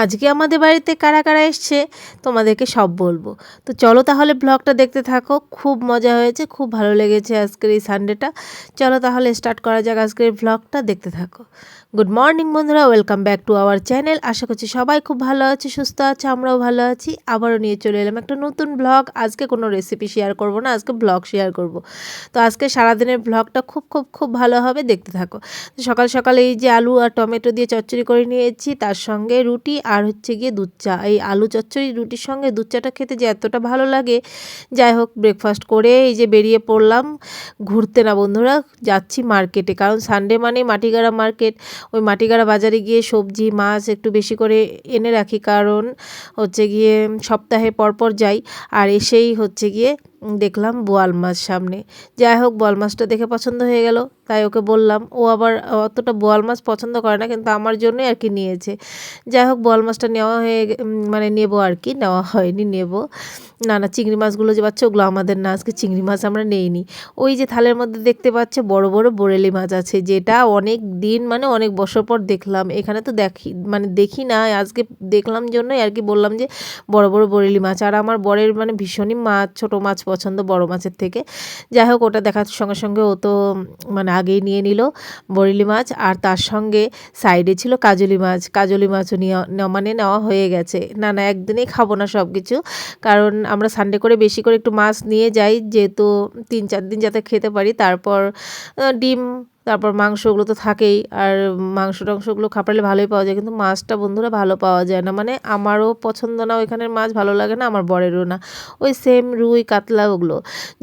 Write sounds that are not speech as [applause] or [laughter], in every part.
আজকে আমাদের বাড়িতে কারা কারা এসছে, তোমাদেরকে সব বলব। তো চলো তাহলে ব্লগটা দেখতে থাকো, খুব মজা হয়েছে, খুব ভালো লেগেছে আজকের এই সানডেটা চলো তাহলে স্টার্ট করা যাক আজকের ব্লগটা দেখতে থাকো। গুড মর্নিং বন্ধুরা। Welcome back to our channel আশা করছি সবাই খুব ভালো আছে, সুস্থ আছে, আমরাও ভালো আছি। আবারও নিয়ে চলে এলাম একটা নতুন ব্লগ আজকে কোনো রেসিপি শেয়ার করব না, আজকে ব্লগ শেয়ার করব। তো আজকে সারাদিনের ব্লগটা খুব খুব খুব ভালো হবে, দেখতে থাকো। সকাল সকালে এই যে আলু আর টমেটো দিয়ে চচ্চড়ি করে নিয়েছি, তার সঙ্গে রুটি আর হচ্ছে গিয়ে দুধ চা। এই আলু চচ্চড়ি, রুটির সঙ্গে দুধ চাটা খেতে যে এতটা ভালো লাগে, যাই হোক ব্রেকফাস্ট করে এই যে বেরিয়ে পড়লাম। ঘুরতে না বন্ধুরা, যাচ্ছি মার্কেটে কারণ সানডে মানে মাটিগাড়া মার্কেট ওই মাটিগাড়া বাজারে গিয়ে সবজি, মাছ একটু বেশি করে এনে রাখি। কারণ হচ্ছে গিয়ে সপ্তাহে পরপর যাই, আর এসেই হচ্ছে গিয়ে দেখলাম বোয়াল মাছ সামনে। যাই হোক, বোয়াল মাছটা দেখে পছন্দ হয়ে গেল। তাই ওকে বললাম, ও আবার অতটা বোয়াল মাছ পছন্দ করে না, কিন্তু আমার জন্যই আর কি নিয়েছে। যাই হোক, বোয়াল মাছটা নেওয়া হয়ে মানে নেব আর কি, নেওয়া হয়নি, নেব। না না, চিংড়ি মাছগুলো যে পাচ্ছে, ওগুলো আমাদের না, আজকে চিংড়ি মাছ আমরা নেইনি। ওই যে থালের মধ্যে দেখতে পাচ্ছে, বড় বড় বোরেলি মাছ আছে, যেটা অনেক দিন মানে অনেক বছর পর দেখলাম। এখানে তো দেখি মানে দেখি না, আজকে দেখলাম জন্যই আর কি বললাম যে, বড় বড় বোরেলি মাছ। আর আমার বরের মানে ভীষণই মাছ, ছোট মাছ পছন্দ বড় মাছের থেকে। যাই হোক, ওটা দেখার সঙ্গে সঙ্গে ও তো মানে আগেই নিয়ে নিল বরিলি মাছ। আর তার সঙ্গে সাইডে ছিল কাজলি মাছ। কাজলি মাছও নিয়ে মানে নেওয়া হয়ে গেছে। না না, একদিনেই খাব না সব কিছু কারণ আমরা সানডে করে বেশি করে একটু মাছ নিয়ে যাই, যেহেতু তিন, চার দিন যাতে খেতে পারি। তারপর ডিম তারপর মাংসগুলো তো থাকেই, আর মাংস টাংসগুলো খাপালে ভালোই পাওয়া যায়, কিন্তু মাছটা বন্ধুরা ভালো পাওয়া যায় না। মানে আমারও পছন্দ না ওইখানের মাছ, ভালো লাগে না, আমার বরেরও না। ওই সেম রুই, কাতলা, ওগুলো।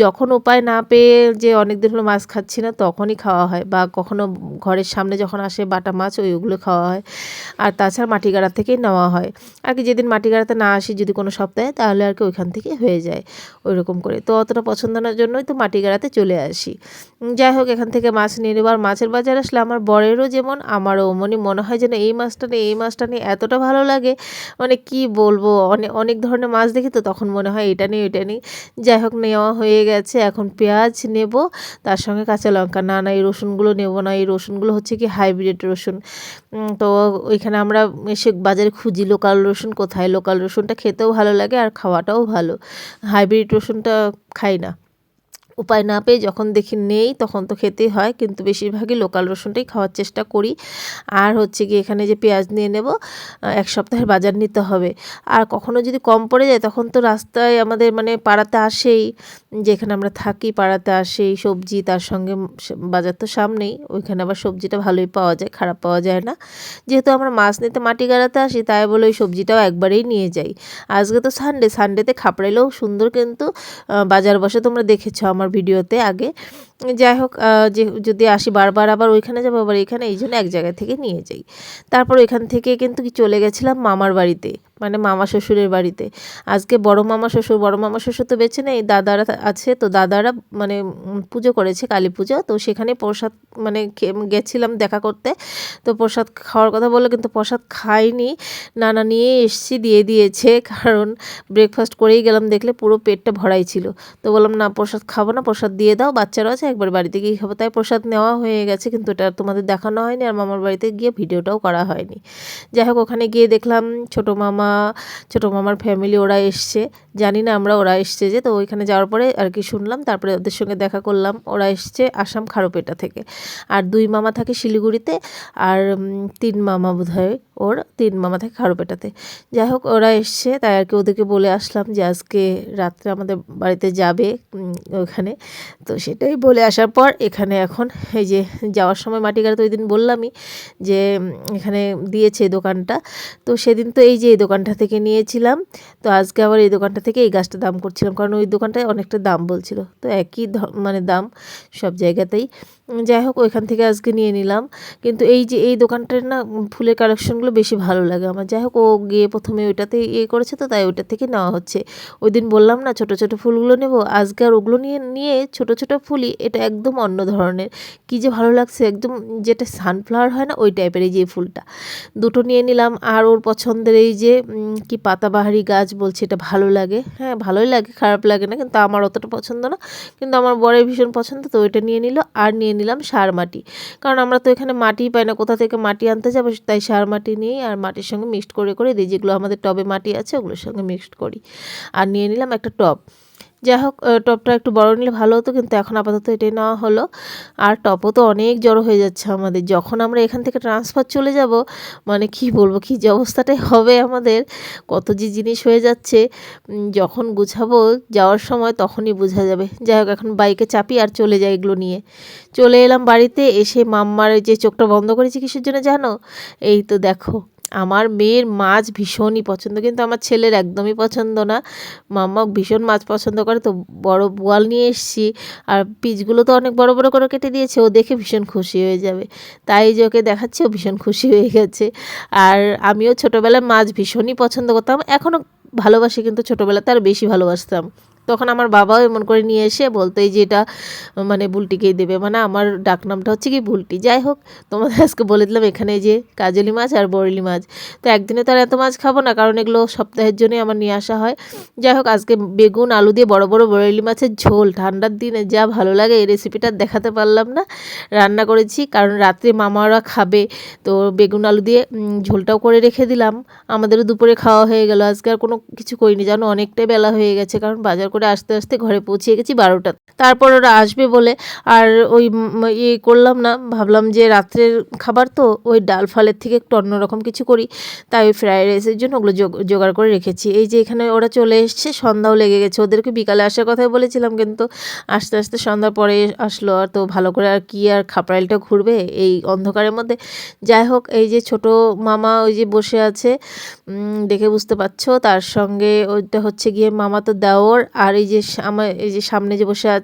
যখন উপায় না পেয়ে যে অনেক দিন হলো মাছ খাচ্ছি না, তখনই খাওয়া হয়, বা কখনো ঘরের সামনে যখন আসে বাটা মাছ, ওই ওগুলো খাওয়া হয়। আর তাছাড়া মাটিগাড়া থেকেই নেওয়া হয়। আর কি যেদিন মাটিগাড়াতে না আসি, যদি কোনো সপ্তাহে, তাহলে আর কি ওইখান থেকে হয়ে যায় ওই রকম করে। তো অতটা পছন্দ না, জন্যই তো মাটিগাড়াতে চলে আসি। যাই হোক, এখান থেকে মাছ নিয়ে এবার মাছের বাজার আসলে আমার বরেরও যেমন, আমারও। মনে মনে হয় যেন এই মাছটা নিয়ে, এই মাছটা নিয়ে এতটা ভালো লাগে। মানে কি বলব? অনেক অনেক ধরনের মাছ দেখি তো তখন মনে হয় এটা নেই এটা নেই যাই হোক, নেওয়া হয়ে গেছে। এখন পেঁয়াজ নেব, তার সঙ্গে কাঁচা লঙ্কা। না না, এই রসুনগুলো নেব না। এই রসুনগুলো হচ্ছে কি হাইব্রিড রসুন। তো ওইখানে আমরা এসে বাজারে খুঁজি লোকাল রসুন, কোথায় লোকাল রসুনটা খেতেও ভালো লাগে আর খাওয়াটাও ভালো। হাইব্রিড রসুনটা খাই না। উপায় না পেয়ে যখন দেখি নেই, তখন তো খেতেই হয়। কিন্তু বেশিরভাগই লোকাল রসুনটাই খাওয়ার চেষ্টা করি। আর হচ্ছে কি এখানে যে পেঁয়াজ নিয়ে নেব এক সপ্তাহের বাজার নিতে হবে। আর কখনো যদি কম পড়ে যায়, তখন তো রাস্তায় আমাদের মানে পাড়াতে আসেই। যেখানে আমরা থাকি পাড়াতে আসেই, সবজি তার সঙ্গে বাজার তো সামনেই। ওইখানে আবার সবজিটা ভালোই পাওয়া যায়, খারাপ পাওয়া যায় না। যেহেতু আমরা মাছ নিতে মাটি গাড়াতে আসি, তাই বলে ওই সবজিটাও একবারেই নিয়ে যাই। আজকে তো সানডে সানডেতে খাপড়াইলেও সুন্দর কিন্তু বাজার বসে তোমরা দেখেছ। আমার ভিডিওতে আগে যাই হোক যে, যদি আসি বারবার আবার ওইখানে যাব, আবার এখানে, এই জন্য এক জায়গা থেকে নিয়ে যাই। তারপর ওইখান থেকে কিন্তু চলে গেছিলাম মামার বাড়িতে মানে মামা শ্বশুরের বাড়িতে। আজকে বড় মামা শ্বশুর, বড় মামা শ্বশুর তো বেছে নেই, দাদারা আছে, তো দাদারা মানে পুজো করেছে, কালী পুজো, তো সেখানে প্রসাদ মানে গেছিলাম দেখা করতে। তো প্রসাদ খাওয়ার কথা বলল, কিন্তু প্রসাদ খাইনি। নানা নিয়ে এসছি, দিয়ে দিয়েছে, কারণ ব্রেকফাস্ট করেই গেলাম, দেখলে পুরো পেটটা ভরাই ছিল। তো বললাম, না, প্রসাদ খাব না, প্রসাদ দিয়ে দাও, বাচ্চারা আছে একবার বাড়িতে গিয়ে খাব। তাই প্রসাদ নেওয়া হয়ে গেছে, কিন্তু এটা তোমাদের দেখানো হয়নি আর মামার বাড়িতে গিয়ে ভিডিওটাও করা হয়নি। যাই হোক, ওখানে গিয়ে দেখলাম ছোটো মামা, ছোটো মামার ফ্যামিলি ওরা এসছে। জানি না আমরা ওরা এসছে যে, তো ওইখানে যাওয়ার পরে আর কি শুনলাম, তারপরে ওদের সঙ্গে দেখা করলাম। ওরা এসছে আসাম খারোপেটা থেকে। আর দুই মামা থাকে শিলিগুড়িতে আর তিন মামা বোধ হয় ওর, তিন মামা থাকে খারোপেটাতে। যাই হোক, ওরা এসছে, তাই আর কি ওদেরকে বলে আসলাম যে, আজকে রাত্রে আমাদের বাড়িতে যাবে ওখানে তো সেটাই বলে আসার পর এখানে এখন এই যে যাওয়ার সময় মাটিগাড়া তো ওই দিন বললামই যে এখানে দিয়েছে দোকানটা। তো সেদিন তো এই যে এই দোকানটা থেকে নিয়েছিলাম। তো আজকে আবার এই দোকানটা থেকে এই গাছটা দাম করছিলাম। কারণ ওই দোকানটায় অনেকটা দাম বলছিল। তো একই মানে দাম সব জায়গাতেই। যাই হোক, ওইখান থেকে আজকে নিয়ে নিলাম। কিন্তু এই যে, এই দোকানটার না ফুলের কালেকশনগুলো বেশি ভালো লাগে আমার। যাই হোক, ও গিয়ে প্রথমে ওইটাতে ইয়ে করেছে তো, তাই ওইটা থেকে নেওয়া হচ্ছে। ওই দিন বললাম না, ছোটো ছোটো ফুলগুলো নেব। আজকে আর ওগুলো নিয়ে নিয়ে ছোটো ছোটো ফুলই এটা একদম অন্য ধরনের। কী যে ভালো লাগছে, একদম যেটা সানফ্লাওয়ার হয় না, ওই টাইপের এই যে ফুলটা। দুটো নিয়ে নিলাম। আর ওর পছন্দের এই যে কি পাতাবাহারি গাছ বলছে, এটা ভালো লাগে। হ্যাঁ ভালোই লাগে, খারাপ লাগে না, কিন্তু আমার অতটা পছন্দ না। কিন্তু আমার বরের ভীষণ পছন্দ, তো ওইটা নিয়ে নিল আর নিয়ে নিলাম সার মাটি। কারণ আমরা তো এখানে মাটি পাই না, কোথা থেকে মাটি আনতে যাব? তাই সার মাটি নিয়েই আর মাটির সঙ্গে মিক্সড করে করে দিই। যেগুলো আমাদের টবে মাটি আছে, ওগুলোর সঙ্গে মিক্সড করি। আর নিয়ে নিলাম একটা টব। যাই হোক টপটা একটু বড় নিলে ভালো হতো, কিন্তু এখন আপাতত এটাই নেওয়া হলো। আর টপও তো অনেক জড়ো হয়ে যাচ্ছে আমাদের। যখন আমরা এখান থেকে ট্রান্সফার চলে যাব মানে কি বলব, কি যে অবস্থাটাই হবে আমাদের। কত যে জিনিস হয়ে যাচ্ছে যখন গুছাবো যাওয়ার সময় তখনই বোঝা যাবে। যাই হোক এখন বাইকে চাপি আর চলে যাই এগুলো নিয়ে। চলে এলাম বাড়িতে, এসে মাম্মার যে চোখটা বন্ধ করেছি কিসের জন্য জানো? এই তো দেখো আমার মেয়ের মাছ ভীষণই পছন্দ, কিন্তু আমার ছেলের একদমই পছন্দ না। মাম্মা ভীষণ মাছ পছন্দ করে, তো বড় বোয়াল নিয়ে এসেছি। আর পিচগুলো তো অনেক বড় বড় করে কেটে দিয়েছে, ও দেখে ভীষণ খুশি হয়ে যাবে। তাই যে ওকে দেখাচ্ছে, ও ভীষণ খুশি হয়ে গেছে। আর আমিও ছোটোবেলায় মাছ ভীষণই পছন্দ করতাম, এখনও ভালোবাসি, কিন্তু ছোটোবেলাতে আর বেশি ভালোবাসতাম। তখন আমার বাবাও এমন করে নিয়ে এসে বলতো, এই যে এটা মানে বুলটিকেই দেবে। মানে আমার ডাকনামটা হচ্ছে কি বুলটি যাই হোক, তোমাদের আজকে বলে দিলাম এখানে যে কাজলি মাছ আর বরলি মাছ। তো একদিনে তো আর এত মাছ খাব না, কারণ এগুলো সপ্তাহের জন্যই আমার নিয়ে আসা হয়। যাই হোক, আজকে বেগুন, আলু দিয়ে বড় বড় বরলি মাছের ঝোল। ঠান্ডার দিনে যা ভালো লাগে, এই রেসিপিটা দেখাতে পারলাম না। রান্না করেছি, কারণ রাত্রে মামারা খাবে। তো বেগুন, আলু দিয়ে ঝোলটাও করে রেখে দিলাম। আমাদেরও দুপুরে খাওয়া হয়ে গেল। আজকে আর কোনো কিছু করিনি। জানো, অনেকটাই বেলা হয়ে গেছে, কারণ বাজার করে আস্তে আস্তে ঘরে পৌঁছে গেছি বারোটা তারপর ওরা আসবে বলে আর ওই ইয়ে করলাম না, ভাবলাম যে রাত্রের খাবার তো ওই ডাল ফালের থেকে একটু অন্যরকম কিছু করি, তাই ওই ফ্রাইড রাইসের জন্য ওগুলো জোগ- জোগাড় করে রেখেছি। এই যে এখানে ওরা চলে এসছে, সন্ধ্যাও লেগে গেছে, ওদেরকে বিকালে আসার কথাই বলেছিলাম কিন্তু আস্তে আস্তে সন্ধ্যার পরে আসলো আর তো ভালো করে আর কি আর খাপড়াইলটা ঘুরবে এই অন্ধকারের মধ্যে। যাই হোক, এই যে ছোট মামা ওই যে বসে আছে দেখে বুঝতে পারছ, তার সঙ্গে ওইটা হচ্ছে গিয়ে মামা তো দেওর, আর এই যে আমার এই যে সামনে যে বসে আছে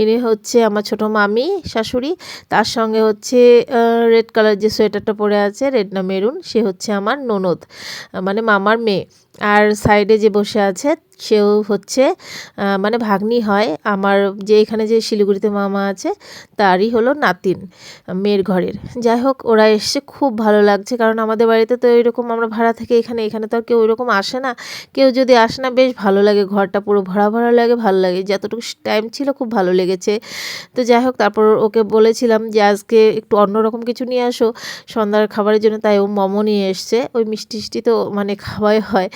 ইনি হচ্ছে আমার ছোট মামি, শাশুড়ি। তার সঙ্গে হচ্ছে রেড কালার যে সোয়েটারটা পরে আছে রেড না মেরুন সে হচ্ছে আমার ননদ। মানে মামার মেয়ে। আর সাইডে যে বসে আছে, সেও হচ্ছে মানে ভাগ্নি হয়। আমার যে এখানে যে শিলিগুড়িতে মামা আছে, তারই হলো নাতিন, মেয়ের ঘরের। যাই হোক, ওরা এসছে, খুব ভালো লাগছে। কারণ আমাদের বাড়িতে তো এরকম আমরা ভাড়া থেকে এখানে এখানে তো আর কেউ ওইরকম আসে না। কেউ যদি আসে না, বেশ ভালো লাগে। ঘরটা পুরো ভরা ভরা লাগে, ভালো লাগে। যতটুকু টাইম ছিল, খুব ভালো লেগেছে। তো যাই হোক, তারপর ওকে বলেছিলাম যে, আজকে একটু অন্যরকম কিছু নিয়ে আসো। সন্ধ্যার খাবারের জন্য। তাই ও মোমো নিয়ে এসছে। ওই মিষ্টি টিষ্টি তো মানে খাওয়াই হয়।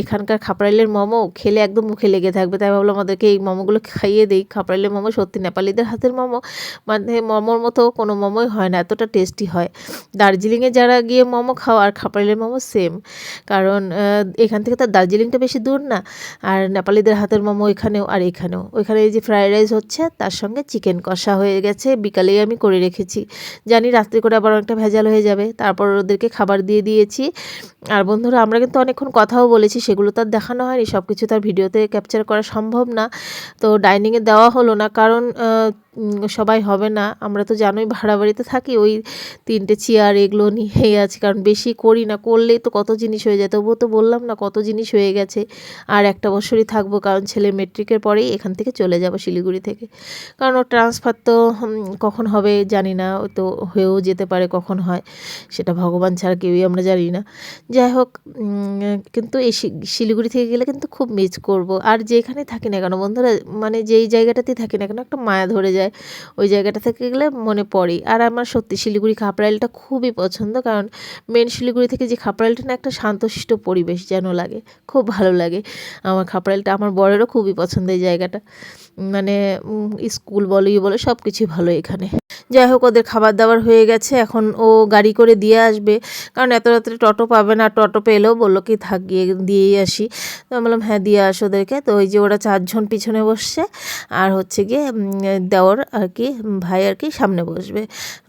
এখানকার খাপড়াইলের মোমো খেলে একদম মুখে লেগে থাকবে। তাই ভাবলাম আমাদেরকে এই মোমোগুলো খাইয়ে দিই। খাপড়াইলের মোমো সত্যি নেপালিদের হাতের মোমো। মানে মোমোর মতো কোনো মোমোই হয় না, এতটা টেস্টি হয়। দার্জিলিংয়ে যারা গিয়ে মোমো খাও আর খাপড়াইলের মোমো সেম কারণ এখান থেকে তো দার্জিলিংটা বেশি দূর না। আর নেপালিদের হাতের মোমো এখানেও আর এখানেও। ওইখানে এই যে ফ্রাইড রাইস হচ্ছে, তার সঙ্গে চিকেন কষা হয়ে গেছে। বিকালেই আমি করে রেখেছি। জানি রাত্রি করে আবার অনেকটা ভেজাল হয়ে যাবে। তারপর ওদেরকে খাবার দিয়ে দিয়েছি। আর বন্ধুরা, আমরা কিন্তু অনেকক্ষণ কথাও বলেছি, সেগুলো তো আর দেখানো হয়নি সব কিছু তার ভিডিওতে ক্যাপচার করা সম্ভব না। তো ডাইনিংয়ে দেওয়া হলো না, কারণ সবাই হবে না। আমরা তো জানোই ভাড়া বাড়িতে থাকি, ওই তিনটে চেয়ার এগুলো নিয়েই আছি, কারণ বেশি করি না, করলেই তো কত জিনিস হয়ে যায়। তবুও তো বললাম না, কত জিনিস হয়ে গেছে, আর একটা বছরই থাকব, কারণ ছেলে মেট্রিকের পরেই এখান থেকে চলে যাব শিলিগুড়ি থেকে। কারণ ওর ট্রান্সফার তো কখন হবে জানি না তো হয়েও যেতে পারে, কখন হয়, সেটা ভগবান ছাড়া কেউই আমরা জানি না। যাই হোক কিন্তু এই শিলিগুড়ি থেকে গেলে কিন্তু খুব মিস করব। আর যেখানে থাকি না কেন, বন্ধুরা মানে যেই জায়গাটাতেই থাকি না কেন, একটা মায়া ধরে যায়। ওই জায়গাটা থেকে গেলে মনে পড়ে। আর আমার সত্যি শিলিগুড়ি খাপড়াইলটা খুবই পছন্দ, কারণ মেন শিলিগুড়ি থেকে যে খাপড়াইলটা না, একটা শান্তশিষ্ট পরিবেশ যেন লাগে। খুব ভালো লাগে। আমার খাপড়াইলটা, আমার বরেরও খুবই পছন্দ এই জায়গাটা। মানে স্কুল বলো ই বলো সব কিছুই ভালো এখানে। যাই হোক, ওদের খাবার দাবার হয়ে গেছে। এখন ও গাড়ি করে দিয়ে আসবে। কারণ এত রাত্রে টোটো পাবে না। টোটো পেলেও বলল কি, থাক, গিয়ে দিয়েই আসি। তো আমি বললাম হ্যাঁ দিয়ে আসো ওদেরকে। তো ওই যে ওরা চারজন পিছনে বসছে। আর হচ্ছে গিয়ে দেওর আর কি, ভাই আর কি সামনে বসবে।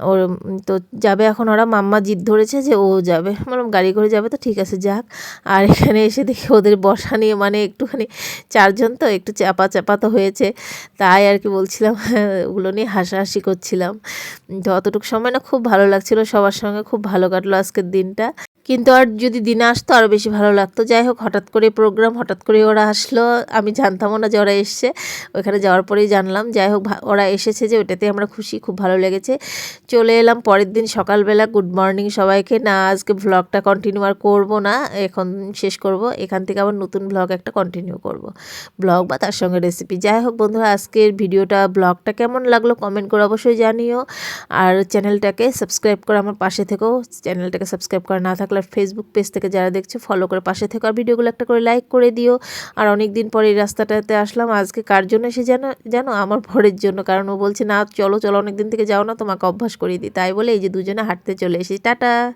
ওর, তো যাবে এখন ওরা। মাম্মা জিদ ধরেছে যে ও যাবে। বললাম, গাড়ি করে যাবে তো, ঠিক আছে, যাক। আর এখানে এসে দেখি ওদের বসা নিয়ে মানে একটুখানি চারজন তো একটু চাপা চাপা তো হয়েছে। তাই আর কি বলছিলাম, [laughs] ওগুলো নিয়ে হাসাহাসি করছিলাম। তো অতটুকু সময় না, খুব ভালো লাগছিল। সবার সঙ্গে খুব ভালো কাটলো আজকের দিনটা। কিন্তু আর যদি দিনে আসতো আরও বেশি ভালো লাগতো। যাই হোক, হঠাৎ করে প্রোগ্রাম হঠাৎ করে ওরা আসলো। আমি জানতামও না যে ওরা এসছে। ওইখানে যাওয়ার পরেই জানলাম। যাই হোক ওরা এসেছে যে ওইটাতে আমরা খুশি, খুব ভালো লেগেছে। চলে এলাম পরের দিন সকালবেলা। গুড মর্নিং সবাইকে। না, আজকে ভ্লগটা কন্টিনিউ আর করব না। এখন শেষ করব। এখান থেকে আবার নতুন ভ্লগ একটা কন্টিনিউ করব। ব্লগ বা তার সঙ্গে রেসিপি যাই হোক, বন্ধুরা, আজকের ভিডিওটা ব্লগটা কেমন লাগল কমেন্ট করে অবশ্যই জানিও। আর চ্যানেলটাকে সাবস্ক্রাইব করে আমার পাশে থেকেও চ্যানেলটাকে সাবস্ক্রাইব করা না থাকলে ফেসবুক পেজ থেকে যারা দেখছ ফলো করে পাশে থেকে। আর ভিডিওগুলো একটা করে লাইক করে দিও। আর অনেক দিন পরে এই রাস্তাটাতে আসলাম, আজকে কার জন্য এসে জানো জানো? আমার ভরের জন্য, কারণ ও বলছে, না, চলো চলো অনেক দিন থেকে যাও না, তোমাকে অভ্যাস করিয়ে দিই। তাই বলে এই যে দুজনে হাঁটতে চলে এসেছি। টাটা!